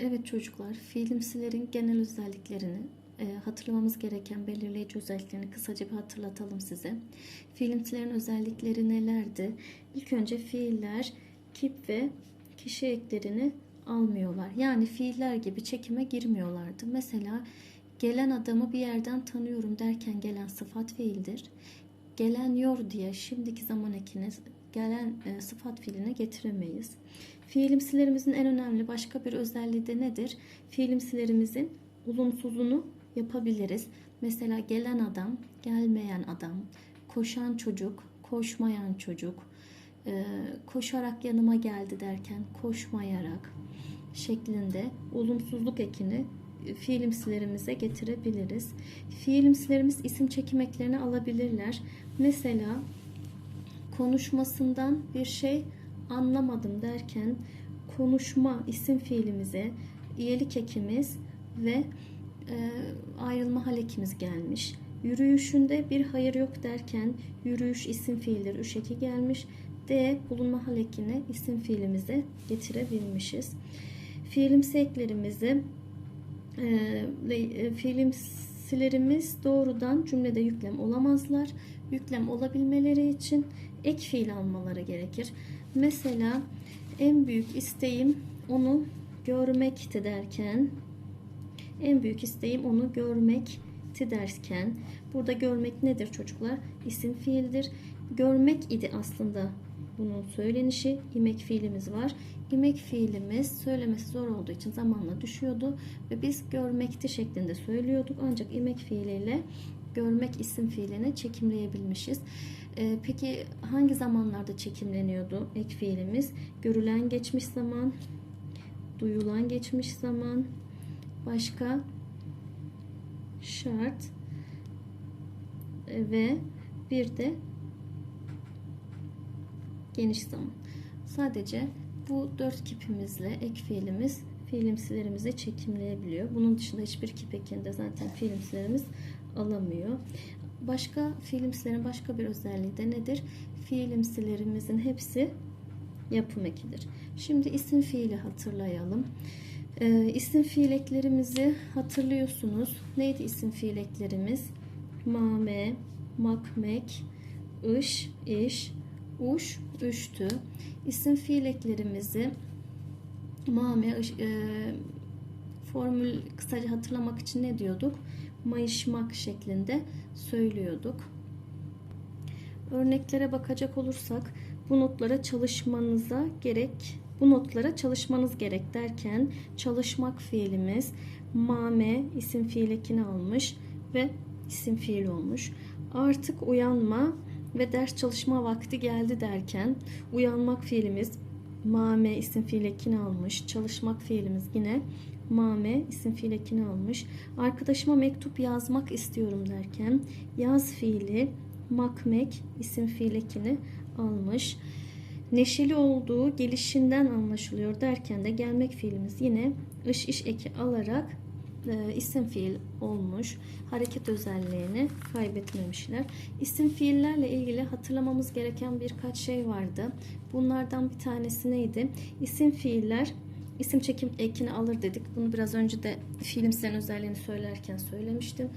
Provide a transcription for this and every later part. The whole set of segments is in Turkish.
Evet çocuklar, fiilimsilerin genel özelliklerini, e, hatırlamamız gereken belirleyici özelliklerini kısaca bir hatırlatalım size. Fiilimsilerin özellikleri nelerdi? İlk önce fiiller kip ve kişi eklerini almıyorlar. Yani fiiller gibi çekime girmiyorlardı. Mesela gelen adamı bir yerden tanıyorum derken gelen sıfat fiildir. Gelen yor diye şimdiki zaman ekine gelen e, sıfat fiiline getiremeyiz. Fiilimsilerimizin en önemli başka bir özelliği de nedir? Fiilimsilerimizin olumsuzunu yapabiliriz. Mesela gelen adam, gelmeyen adam, koşan çocuk, koşmayan çocuk, e, koşarak yanıma geldi derken koşmayarak şeklinde olumsuzluk ekini fiilimsilerimize getirebiliriz. Fiilimsilerimiz isim çekim eklerini alabilirler. Mesela konuşmasından bir şey anlamadım derken konuşma isim fiilimize iyilik ekimiz ve e, ayrılma hal ekimiz gelmiş. Yürüyüşünde bir hayır yok derken yürüyüş isim fiildir üç eki gelmiş. D bulunma hal ekini isim fiilimize getirebilmişiz. Fiilimsi eklerimizi e, e, fiilimsilerimiz doğrudan cümlede yüklem olamazlar. Yüklem olabilmeleri için ek fiil almaları gerekir. Mesela en büyük isteğim onu görmekti derken en büyük isteğim onu görmekti derken burada görmek nedir çocuklar? İsim fiildir. Görmek idi aslında bunun söylenişi. İmek fiilimiz var. İmek fiilimiz söylemesi zor olduğu için zamanla düşüyordu ve biz görmekti şeklinde söylüyorduk. Ancak imek fiiliyle görmek isim fiiline çekimleyebilmişiz. Ee, peki hangi zamanlarda çekimleniyordu ek fiilimiz? Görülen geçmiş zaman, duyulan geçmiş zaman, başka şart ve bir de geniş zaman. Sadece bu dört kipimizle ek fiilimiz fiilimsilerimizi çekimleyebiliyor. Bunun dışında hiçbir kip ekinde zaten fiilimsilerimiz alamıyor. Başka fiilimsilerin başka bir özelliği de nedir? Fiilimsilerimizin hepsi yapım ekidir. Şimdi isim fiili hatırlayalım. Ee, isim fiil eklerimizi hatırlıyorsunuz. Neydi isim fiil eklerimiz? Mame, makmek, ış, iş, uş, üştü. İsim fiil eklerimizi mame, ış, e, formül kısaca hatırlamak için ne diyorduk? Mayışmak şeklinde söylüyorduk. Örneklere bakacak olursak bu notlara çalışmanıza gerek bu notlara çalışmanız gerek derken çalışmak fiilimiz mame isim fiil ekini almış ve isim fiil olmuş. Artık uyanma ve ders çalışma vakti geldi derken uyanmak fiilimiz mame isim fiil ekini almış. Çalışmak fiilimiz yine mame isim fiil ekini almış. Arkadaşıma mektup yazmak istiyorum derken yaz fiili makmek isim fiil ekini almış. Neşeli olduğu gelişinden anlaşılıyor derken de gelmek fiilimiz yine ış iş eki alarak e, isim fiil olmuş. Hareket özelliğini kaybetmemişler. İsim fiillerle ilgili hatırlamamız gereken birkaç şey vardı. Bunlardan bir tanesi neydi? İsim fiiller isim çekim ekini alır dedik. Bunu biraz önce de fiilimsilerin özelliğini söylerken söylemiştim.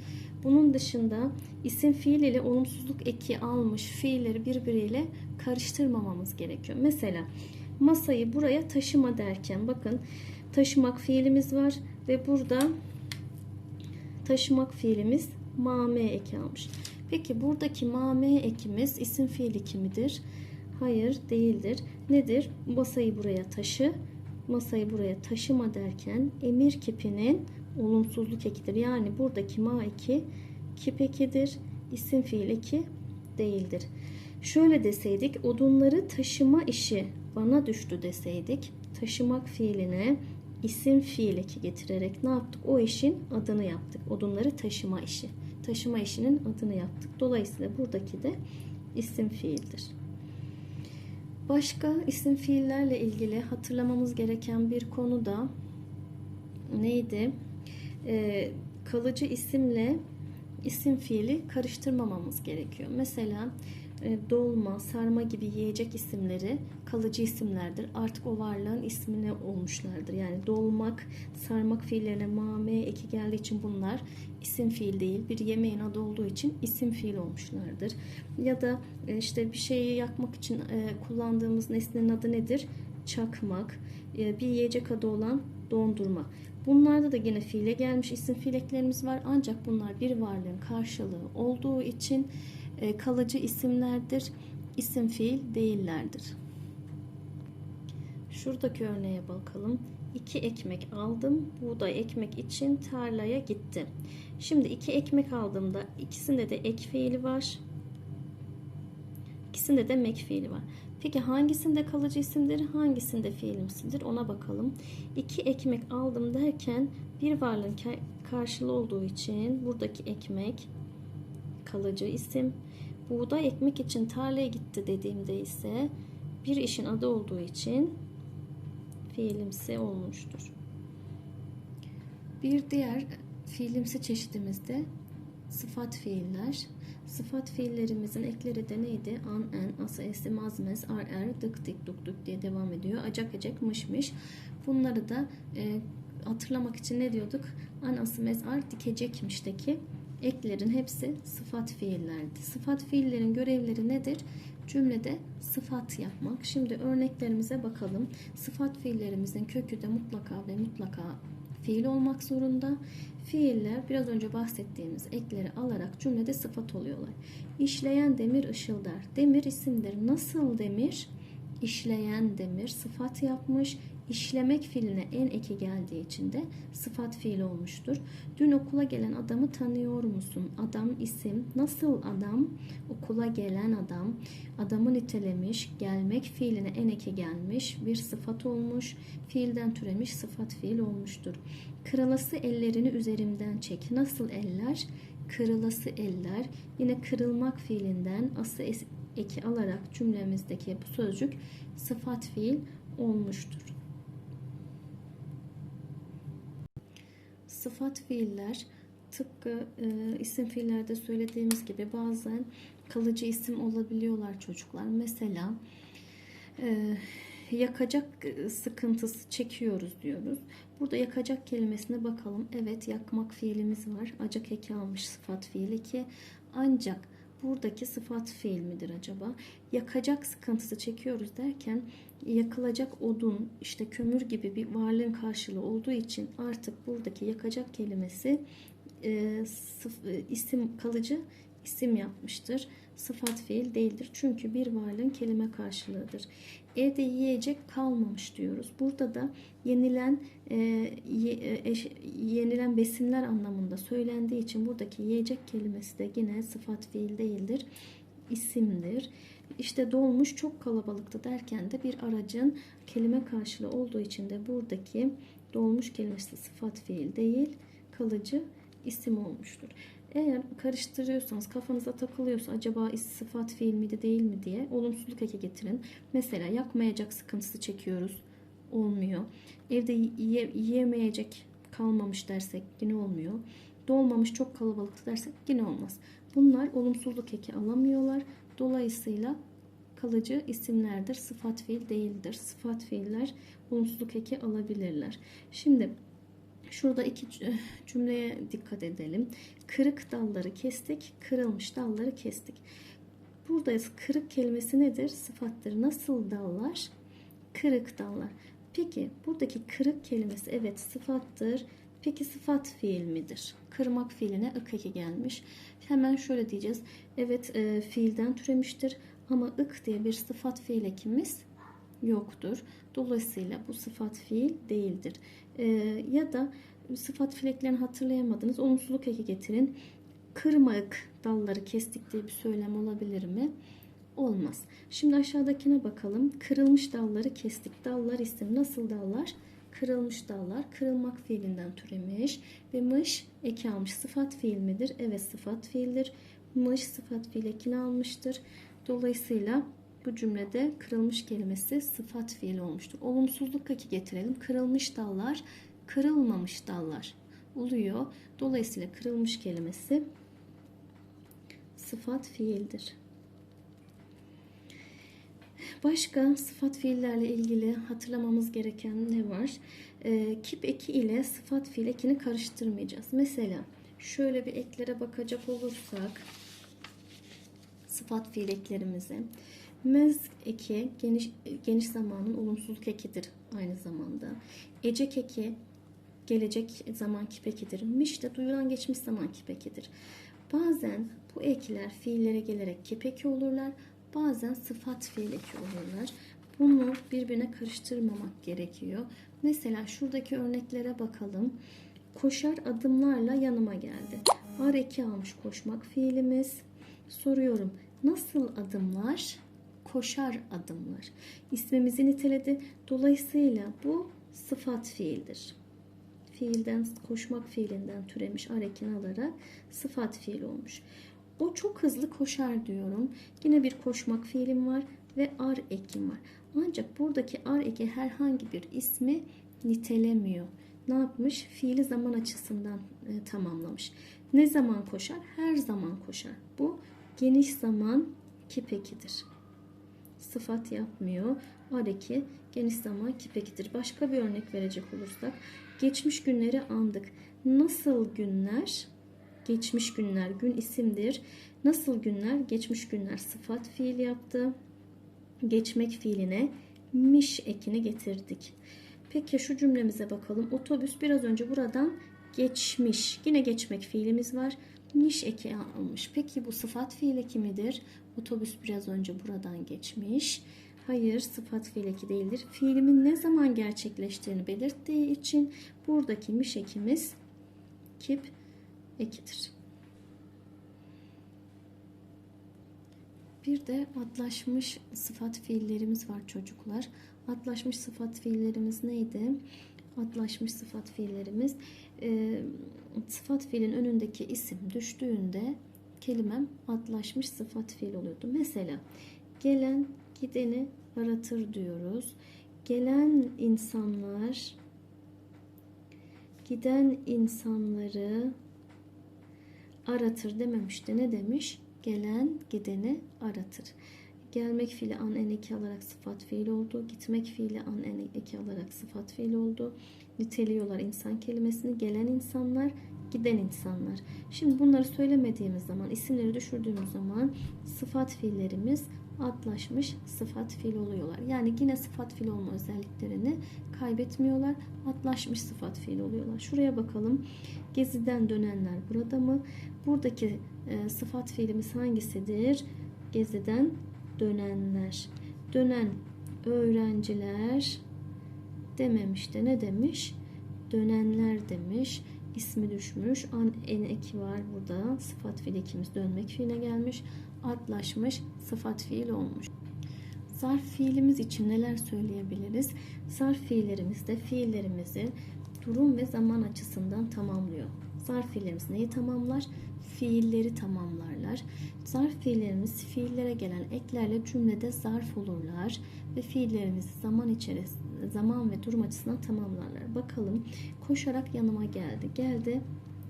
Bunun dışında isim fiil ile olumsuzluk eki almış fiilleri birbiriyle karıştırmamamız gerekiyor. Mesela masayı buraya taşıma derken bakın taşımak fiilimiz var ve burada taşımak fiilimiz mame eki almış. Peki buradaki mame ekimiz isim fiil eki midir? Hayır değildir. Nedir? Masayı buraya taşı. Masayı buraya taşıma derken emir kipinin olumsuzluk ekidir. Yani buradaki ma eki kip ekidir. İsim fiil eki değildir. Şöyle deseydik odunları taşıma işi bana düştü deseydik taşımak fiiline isim fiil eki getirerek ne yaptık? O işin adını yaptık. Odunları taşıma işi. Taşıma işinin adını yaptık. Dolayısıyla buradaki de isim fiildir. Başka isim fiillerle ilgili hatırlamamız gereken bir konu da neydi? Ee, kalıcı isimle isim fiili karıştırmamamız gerekiyor. Mesela dolma, sarma gibi yiyecek isimleri kalıcı isimlerdir. Artık o varlığın ismine olmuşlardır. Yani dolmak, sarmak fiillerine mame eki geldiği için bunlar isim fiil değil. Bir yemeğin adı olduğu için isim fiil olmuşlardır. Ya da e, işte bir şeyi yakmak için e, kullandığımız nesnenin adı nedir? Çakmak. E, bir yiyecek adı olan dondurma. Bunlarda da yine fiile gelmiş isim fiileklerimiz var. Ancak bunlar bir varlığın karşılığı olduğu için e, kalıcı isimlerdir. İsim fiil değillerdir. Şuradaki örneğe bakalım. İki ekmek aldım. Buğday ekmek için tarlaya gitti. Şimdi iki ekmek aldığımda ikisinde de ek fiili var. İkisinde de mek fiili var. Peki hangisinde kalıcı isimdir, hangisinde fiilimsidir ona bakalım. İki ekmek aldım derken bir varlığın karşılığı olduğu için buradaki ekmek kalıcı isim. Buğday ekmek için tarlaya gitti dediğimde ise bir işin adı olduğu için fiilimsi olmuştur. Bir diğer fiilimsi çeşidimizde sıfat fiiller. Sıfat fiillerimizin ekleri de neydi? An, en, asa, esi, mazmez, ar, er, dık, dik, duk, duk diye devam ediyor. Acak, acak, mış. Bunları da e, hatırlamak için ne diyorduk? An, ası, mez, ar, dikecekmişteki eklerin hepsi sıfat fiillerdi. Sıfat fiillerin görevleri nedir? Cümlede sıfat yapmak. Şimdi örneklerimize bakalım. Sıfat fiillerimizin kökü de mutlaka ve mutlaka fiil olmak zorunda. Fiiller biraz önce bahsettiğimiz ekleri alarak cümlede sıfat oluyorlar. İşleyen demir ışıldar. Demir isimdir. Nasıl demir? İşleyen demir sıfat yapmış. İşlemek fiiline en eki geldiği için de sıfat fiil olmuştur. Dün okula gelen adamı tanıyor musun? Adam isim. Nasıl adam? Okula gelen adam. Adamı nitelemiş. Gelmek fiiline en eki gelmiş. Bir sıfat olmuş. Fiilden türemiş sıfat fiil olmuştur. Kırılası ellerini üzerimden çek. Nasıl eller? Kırılası eller. Yine kırılmak fiilinden ası eki alarak cümlemizdeki bu sözcük sıfat fiil olmuştur. Sıfat fiiller tıpkı e, isim fiillerde söylediğimiz gibi bazen kalıcı isim olabiliyorlar çocuklar. Mesela e, yakacak sıkıntısı çekiyoruz diyoruz. Burada yakacak kelimesine bakalım. Evet yakmak fiilimiz var. Acak eki almış sıfat fiili ki ancak buradaki sıfat fiil midir acaba? Yakacak sıkıntısı çekiyoruz derken yakılacak odun, işte kömür gibi bir varlığın karşılığı olduğu için artık buradaki yakacak kelimesi e, e, isim kalıcı isim yapmıştır. Sıfat fiil değildir. Çünkü bir varlığın kelime karşılığıdır. Evde yiyecek kalmamış diyoruz. Burada da yenilen e, ye, e, yenilen besinler anlamında söylendiği için buradaki yiyecek kelimesi de yine sıfat fiil değildir. isimdir. İşte dolmuş çok kalabalıktı derken de bir aracın kelime karşılığı olduğu için de buradaki dolmuş kelimesi sıfat fiil değil, kalıcı isim olmuştur. Eğer karıştırıyorsanız kafanıza takılıyorsa acaba sıfat fiil miydi değil mi diye olumsuzluk eki getirin. Mesela yakmayacak sıkıntısı çekiyoruz. Olmuyor. Evde yiye, yiyemeyecek kalmamış dersek yine olmuyor. Dolmamış çok kalabalıktı dersek yine olmaz. Bunlar olumsuzluk eki alamıyorlar. Dolayısıyla kalıcı isimlerdir. Sıfat fiil değildir. Sıfat fiiller olumsuzluk eki alabilirler. Şimdi şurada iki cümleye dikkat edelim. Kırık dalları kestik, kırılmış dalları kestik. Burada kırık kelimesi nedir? Sıfattır. Nasıl dallar? Kırık dallar. Peki buradaki kırık kelimesi evet sıfattır. Peki sıfat fiil midir? Kırmak fiiline ık eki gelmiş. Hemen şöyle diyeceğiz. Evet e, fiilden türemiştir ama ık diye bir sıfat fiil ekimiz yoktur. Dolayısıyla bu sıfat fiil değildir. E, ya da sıfat fiileklerini hatırlayamadınız. Olumsuzluk eki getirin. Kırmak dalları kestik diye bir söylem olabilir mi? Olmaz. Şimdi aşağıdakine bakalım. Kırılmış dalları kestik. Dallar isim. Nasıl dallar? Kırılmış dallar. Kırılmak fiilinden türemiş. Ve mış eki almış. Sıfat fiil midir? Evet sıfat fiildir. Mış sıfat fiil ekini almıştır. Dolayısıyla bu cümlede kırılmış kelimesi sıfat fiil olmuştur. Olumsuzluk eki getirelim. Kırılmış dallar, kırılmamış dallar oluyor. Dolayısıyla kırılmış kelimesi sıfat fiildir. Başka sıfat fiillerle ilgili hatırlamamız gereken ne var? Ee, kip eki ile sıfat fiil ekini karıştırmayacağız. Mesela şöyle bir eklere bakacak olursak sıfat fiil eklerimize mez eki geniş geniş zamanın olumsuzluk ekidir aynı zamanda. Ecek eki gelecek zaman kip ekidir. Miş de duyulan geçmiş zaman kip ekidir. Bazen bu ekler fiillere gelerek kip eki olurlar. Bazen sıfat fiil eki olurlar. Bunu birbirine karıştırmamak gerekiyor. Mesela şuradaki örneklere bakalım. Koşar adımlarla yanıma geldi. Ar eki almış koşmak fiilimiz. Soruyorum. Nasıl adımlar? Koşar adımlar. İsmimizi niteledi. Dolayısıyla bu sıfat fiildir. Fiilden koşmak fiilinden türemiş ar ekini alarak sıfat fiil olmuş. O çok hızlı koşar diyorum. Yine bir koşmak fiilim var ve ar ekim var. Ancak buradaki ar eki herhangi bir ismi nitelemiyor. Ne yapmış? Fiili zaman açısından e, tamamlamış. Ne zaman koşar? Her zaman koşar. Bu geniş zaman kipekidir. Sıfat yapmıyor. Ar eki geniş zaman kipekidir. Başka bir örnek verecek olursak geçmiş günleri andık. Nasıl günler? Geçmiş günler gün isimdir. Nasıl günler? Geçmiş günler sıfat fiil yaptı. Geçmek fiiline miş ekini getirdik. Peki şu cümlemize bakalım. Otobüs biraz önce buradan geçmiş. Yine geçmek fiilimiz var. Miş eki almış. Peki bu sıfat fiil eki midir? Otobüs biraz önce buradan geçmiş. Hayır sıfat fiil eki değildir. Fiilimin ne zaman gerçekleştiğini belirttiği için buradaki miş ekimiz kip ekidir. Bir de adlaşmış sıfat fiillerimiz var çocuklar. Adlaşmış sıfat fiillerimiz neydi? Adlaşmış sıfat fiillerimiz e, sıfat fiilin önündeki isim düştüğünde kelimem adlaşmış sıfat fiil oluyordu. Mesela gelen gideni aratır diyoruz. Gelen insanlar giden insanları aratır dememiş de ne demiş? Gelen gideni aratır. Gelmek fiili an en eki alarak sıfat fiil oldu. Gitmek fiili an en eki alarak sıfat fiil oldu. Niteliyorlar insan kelimesini. Gelen insanlar, giden insanlar. Şimdi bunları söylemediğimiz zaman, isimleri düşürdüğümüz zaman sıfat fiillerimiz adlaşmış sıfat fiil oluyorlar. Yani yine sıfat fiil olma özelliklerini kaybetmiyorlar. Adlaşmış sıfat fiil oluyorlar. Şuraya bakalım. Geziden dönenler burada mı? Buradaki e, sıfat fiilimiz hangisidir? Geziden dönenler. Dönen öğrenciler dememiş de ne demiş? Dönenler demiş. İsmi düşmüş. An en eki var burada. Sıfat fiil ekimiz dönmek fiiline gelmiş. Adlaşmış sıfat fiil olmuş. Zarf fiilimiz için neler söyleyebiliriz? Zarf fiillerimizde fiillerimizi durum ve zaman açısından tamamlıyor. Zarf fiillerimiz neyi tamamlar? Fiilleri tamamlarlar. Zarf fiillerimiz fiillere gelen eklerle cümlede zarf olurlar ve fiillerimizi zaman içerisinde zaman ve durum açısından tamamlarlar. Bakalım koşarak yanıma geldi. Geldi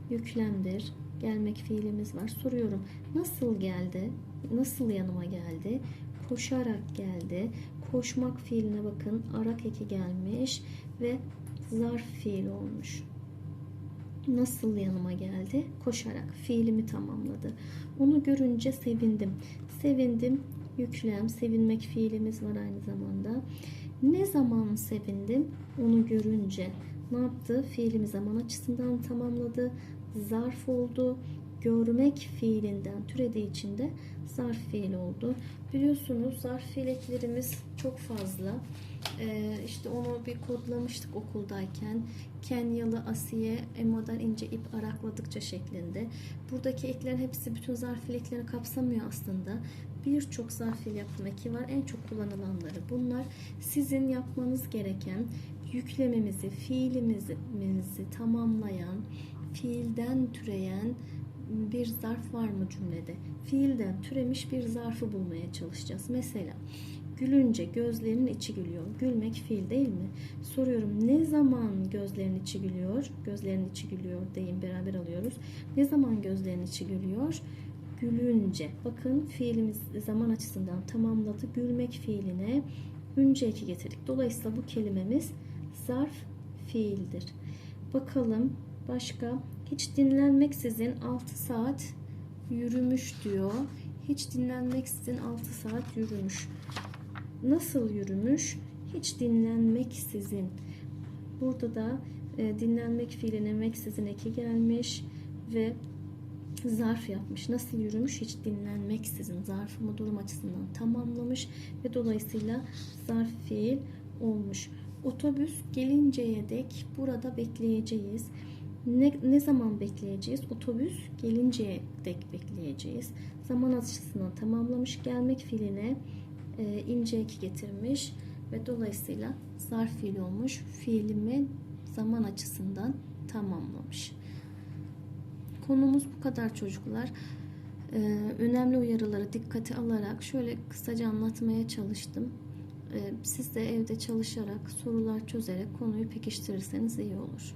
yüklemdir. Gelmek fiilimiz var. Soruyorum nasıl geldi? Nasıl yanıma geldi? Koşarak geldi. Koşmak fiiline bakın. Arak eki gelmiş ve zarf fiil olmuş. Nasıl yanıma geldi? Koşarak fiilimi tamamladı. Onu görünce sevindim. Sevindim yüklem, sevinmek fiilimiz var aynı zamanda. Ne zaman sevindim? Onu görünce. Ne yaptı? Fiilimi zaman açısından tamamladı. Zarf oldu. Görmek fiilinden türediği için de zarf fiil oldu. Biliyorsunuz zarf fiil eklerimiz çok fazla. Ee, işte onu bir kodlamıştık okuldayken. Kenyalı Asiye Emo'dan ince ip arakladıkça şeklinde. Buradaki eklerin hepsi bütün zarf fiil eklerini kapsamıyor aslında. Birçok zarf fiil yapım eki var. En çok kullanılanları bunlar. Sizin yapmanız gereken yüklememizi, fiilimizi tamamlayan, fiilden türeyen bir zarf var mı cümlede? Fiilden türemiş bir zarfı bulmaya çalışacağız. Mesela gülünce gözlerinin içi gülüyor. Gülmek fiil değil mi? Soruyorum ne zaman gözlerinin içi gülüyor? Gözlerinin içi gülüyor deyin beraber alıyoruz. Ne zaman gözlerinin içi gülüyor? gülünce. Bakın fiilimiz zaman açısından tamamladı. Gülmek fiiline ünce eki getirdik. Dolayısıyla bu kelimemiz zarf fiildir. Bakalım başka hiç dinlenmeksizin 6 saat yürümüş diyor. Hiç dinlenmeksizin 6 saat yürümüş. Nasıl yürümüş? Hiç dinlenmeksizin. Burada da e, dinlenmek fiiline meksizin eki gelmiş ve zarf yapmış. Nasıl yürümüş? Hiç dinlenmeksizin zarfımı durum açısından tamamlamış ve dolayısıyla zarf fiil olmuş. Otobüs gelinceye dek burada bekleyeceğiz. Ne, ne zaman bekleyeceğiz? Otobüs gelinceye dek bekleyeceğiz. Zaman açısından tamamlamış. Gelmek fiiline e, ince eki getirmiş ve dolayısıyla zarf fiil olmuş. Fiilimi zaman açısından tamamlamış. Konumuz bu kadar çocuklar. Ee, önemli uyarıları dikkate alarak şöyle kısaca anlatmaya çalıştım. Ee, siz de evde çalışarak, sorular çözerek konuyu pekiştirirseniz iyi olur.